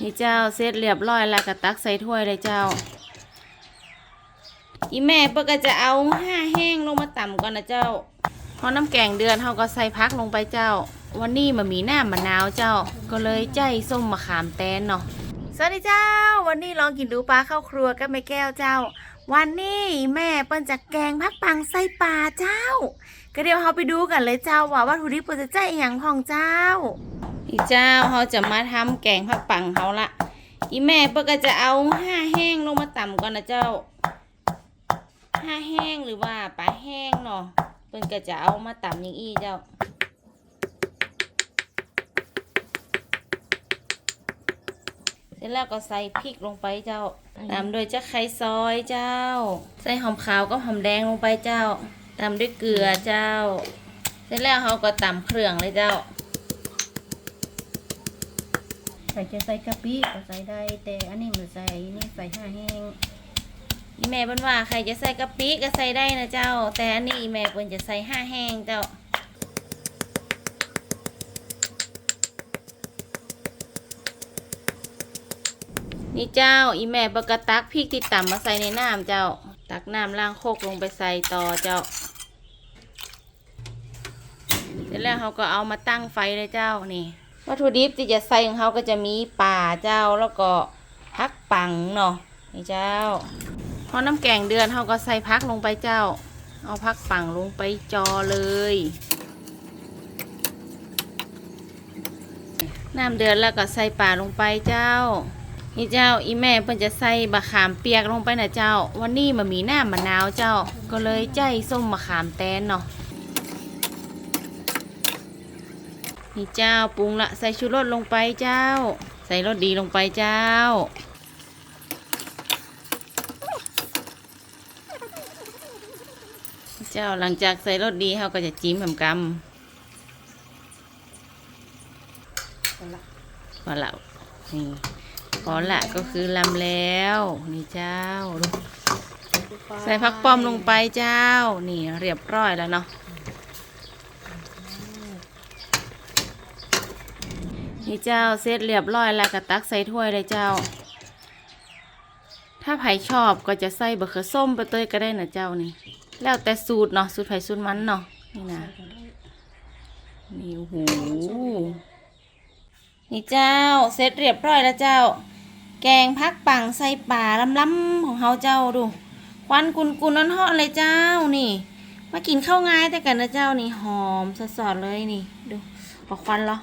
นี่เจ้าเสร็จเรียบร้อยแล้วก็ตักใส่ถ้วยเลยเจ้า อีแม่เปิ้ก็จะเอาห้าแห้งลงมาต่ำก่อนนะเจ้าพอน้ำแกงเดือนเขาก็ใส่พักลงไปเจ้า วันนี้มันมีหน้ามะนาวเจ้า ก็เลยใจส้มมะขามแตนเนาะสวัสดีเจ้า วันนี้ลองกินดูปลาเข้าครัวกับแม่แก้วเจ้า วันนี้แม่เปิ้นจะแกงพักปังใส่ปลาเจ้า ก็เดี๋ยวเราไปดูกันเลยเจ้าว่าวัตถุดิบเปิ้นจะใจอย่างของเจ้า อีเจ้าเขาจะมาทำแกงผักปังเขาละอีแม่เปิ้ก็จะเอาห้าแห้งลงมาต่ำก่อนนะเจ้าห้าแห้งหรือว่าปลาแห้งเนาะเปิ้ก็จะเอามาต่ำอย่างอี้เจ้าเสร็จแล้วก็ใส่พริกลงไปเจ้าตามด้วยจะไข่ซอยเจ้า ใส่หอมขาวก็หอมแดงลงไปเจ้าตามด้วยเกลือเจ้า เสร็จแล้วเขาก็ตำเครื่องเลยเจ้า ใส่จะใส่กะปิก็ใส่ได้ แต่อันนี้มันใส่นี่ใส่ห้าแห้งอีแม่เปิ้นว่าใครจะใส่กะปิก็ใส่ได้นะเจ้า แต่อันนี้อีแม่เปิ้นจะใส่ห้าแห้งเจ้านี่เจ้าอีแม่ปกตักพริกที่ต่ำมาใส่ในน้ำเจ้า ตักน้ำล้างโคกลงไปใส่ต่อเจ้าเสร็จแล้วเขาก็เอามาตั้งไฟเลยเจ้านี่ วัตถุดิบที่จะใส่ของเขาก็จะมีป่าเจ้าแล้วก็พักปังเนาะนี่เจ้าพอน้ำแกงเดือนเขาก็ใส่พักลงไปเจ้า เอาพักปังลงไปจอเลย น้ำเดือดแล้วก็ใส่ป่าลงไปเจ้า นี่เจ้าอีแม่เพิ่นจะใส่บะขามเปียกลงไปนะเจ้า วันนี้มันมีหน้ามะนาวเจ้า ก็เลยใจส้มมะขามแตนเนาะ นี่เจ้าปรุงละใส่ชูรสลงไปเจ้า ใส่รสดีลงไปเจ้า เจ้าหลังจากใส่รสดีเขาก็จะจิ้มแหมกำพอละนี่พอละก็คือลำแล้ว นี่เจ้า ใส่ผักป้อมลงไปเจ้า นี่เรียบร้อยแล้วเนาะ นี่เจ้าเสร็จเรียบร้อยแล้วก็ตักใส่ถ้วยเลยเจ้า ถ้าไผ่ชอบก็จะใส่บะเขือส้มไปเตยก็ได้นะเจ้านี่ แล้วแต่สูตรเนาะสูตรไผ่สูตรมันเนาะนี่นะนี่โอ้โหนี่เจ้าเสร็จเรียบร้อยแล้วเจ้า แกงพักปังใส่ป่าล้ำๆของเขาเจ้าดู ควันกุนกุนๆร้อนๆเลยเจ้านี่ มากินข้าวง่ายแต่กันนะเจ้านี่หอมสดๆเลยนี่ ดูบอกควันเหรอ